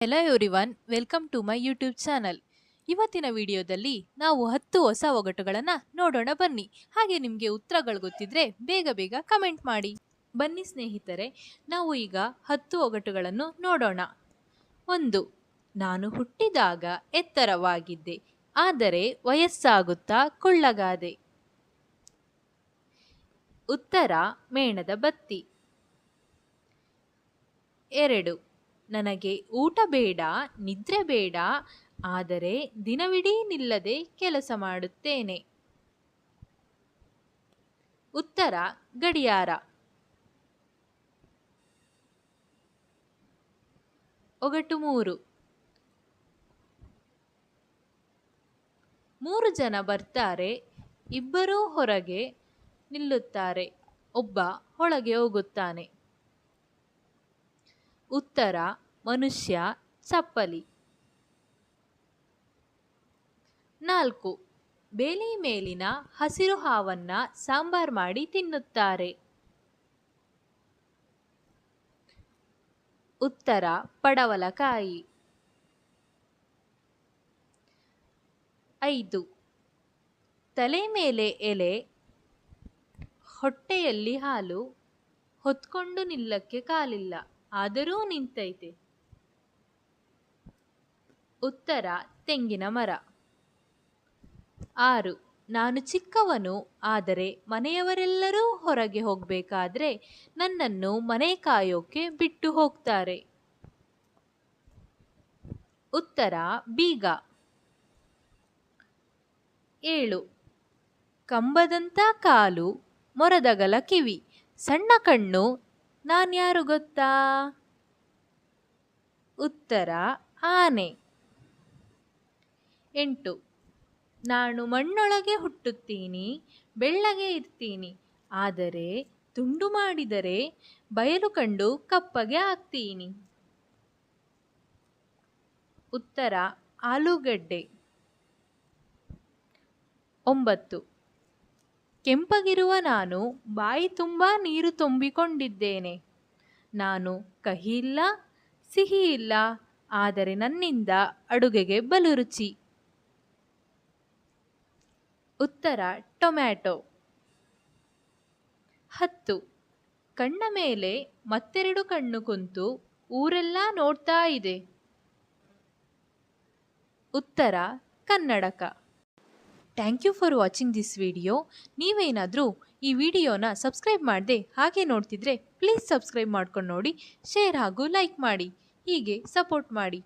Hello everyone welcome to my YouTube channel ಇವತ್ತಿನ ವಿಡಿಯೋದಲ್ಲಿ ನಾವು ಹತ್ತು ಹೊಸ ಒಗಟುಗಳನ್ನು ನೋಡೋಣ ಬನ್ನಿ. ಹಾಗೆ ನಿಮಗೆ ಉತ್ತರಗಳು ಗೊತ್ತಿದ್ರೆ ಬೇಗ ಬೇಗ ಕಮೆಂಟ್ ಮಾಡಿ. ಬನ್ನಿ ಸ್ನೇಹಿತರೆ, ನಾವು ಈಗ ಹತ್ತು ಒಗಟುಗಳನ್ನು ನೋಡೋಣ. ಒಂದು, ನಾನು ಹುಟ್ಟಿದಾಗ ಎತ್ತರವಾಗಿದ್ದೆ, ಆದರೆ ವಯಸ್ಸಾಗುತ್ತಾ ಕೊಳ್ಳಗಾದೆ. ಉತ್ತರ, ಮೇಣದ ಬತ್ತಿ. ಎರಡು ನನಗೆ ಊಟ ಬೇಡ, ನಿದ್ರೆ ಬೇಡ, ಆದರೆ ದಿನವಿಡೀ ನಿಲ್ಲದೆ ಕೆಲಸ ಮಾಡುತ್ತೇನೆ. ಉತ್ತರ, ಗಡಿಯಾರ. ಒಗಟು ಮೂರು. ಮೂರು ಜನ ಬರ್ತಾರೆ, ಇಬ್ಬರೂ ಹೊರಗೆ ನಿಲ್ಲುತ್ತಾರೆ, ಒಬ್ಬ ಒಳಗೆ ಹೋಗುತ್ತಾನೆ. ಉತ್ತರ, ಮನುಷ್ಯ, ಚಪ್ಪಲಿ. ನಾಲ್ಕು, ಬೇಲಿ ಮೇಲಿನ ಹಸಿರು ಹಾವನ್ನ ಸಾಂಬಾರ್ ಮಾಡಿ ತಿನ್ನುತ್ತಾರೆ. ಉತ್ತರ, ಪಡವಲಕಾಯಿ. ಐದು, ತಲೆ ಮೇಲೆ ಎಲೆ, ಹೊಟ್ಟೆಯಲ್ಲಿ ಹಾಲು, ಹೊತ್ಕೊಂಡು ನಿಲ್ಲಕ್ಕೆ ಕಾಲಿಲ್ಲ. ಆದರೂ ನಿಂತೈತೆ. ಉತ್ತರ, ತೆಂಗಿನ ಮರ. ಆರು, ನಾನು ಚಿಕ್ಕವನು, ಆದರೆ ಮನೆಯವರೆಲ್ಲರೂ ಹೊರಗೆ ಹೋಗಬೇಕಾದ್ರೆ ನನ್ನನ್ನು ಮನೆ ಕಾಯೋಕೆ ಬಿಟ್ಟು ಹೋಗ್ತಾರೆ. ಉತ್ತರ, ಬೀಗ. ಏಳು ಕಂಬದಂತ ಕಾಲು, ಮೊರದಗಲ ಕಿವಿ, ಸಣ್ಣ ಕಣ್ಣು ನಾನ್ಯಾರು ಗೊತ್ತಾ? ಉತ್ತರ, ಆನೆ. ಎಂಟು, ನಾನು ಮಣ್ಣೊಳಗೆ ಹುಟ್ಟುತ್ತೀನಿ, ಬೆಳ್ಳಗೆ ಇರ್ತೀನಿ, ಆದರೆ ತುಂಡು ಮಾಡಿದರೆ ಬಯಲು ಕಂಡು ಕಪ್ಪಗೆ ಆಗ್ತೀನಿ. ಉತ್ತರ, ಆಲೂಗಡ್ಡೆ. ಒಂಬತ್ತು ಕೆಂಪಗಿರುವ ನಾನು ಬಾಯಿ ತುಂಬ ನೀರು ತುಂಬಿಕೊಂಡಿದ್ದೇನೆ. ನಾನು ಕಹಿ ಇಲ್ಲ ಸಿಹಿ ಇಲ್ಲ ಆದರೆ ನನ್ನಿಂದ ಅಡುಗೆಗೆ ಬಲು ರುಚಿ ಉತ್ತರ, ಟೊಮ್ಯಾಟೊ. ಹತ್ತು. ಕಣ್ಣ ಮೇಲೆ ಮತ್ತೆರಡು ಕಣ್ಣು ಕುಂತು ಊರೆಲ್ಲ ನೋಡ್ತಾ ಇದೆ. ಉತ್ತರ, ಕನ್ನಡಕ. Thank you for watching this video. ನೀವೇನಾದರೂ ಈ ವಿಡಿಯೋನ ಸಬ್ಸ್ಕ್ರೈಬ್ ಮಾಡದೆ ಹಾಗೆ ನೋಡ್ತಿದ್ರೆ, ಪ್ಲೀಸ್ ಸಬ್ಸ್ಕ್ರೈಬ್ ಮಾಡ್ಕೊಂಡು ನೋಡಿ, ಶೇರ್ ಹಾಗೂ ಲೈಕ್ ಮಾಡಿ, ಹೀಗೆ ಸಪೋರ್ಟ್ ಮಾಡಿ.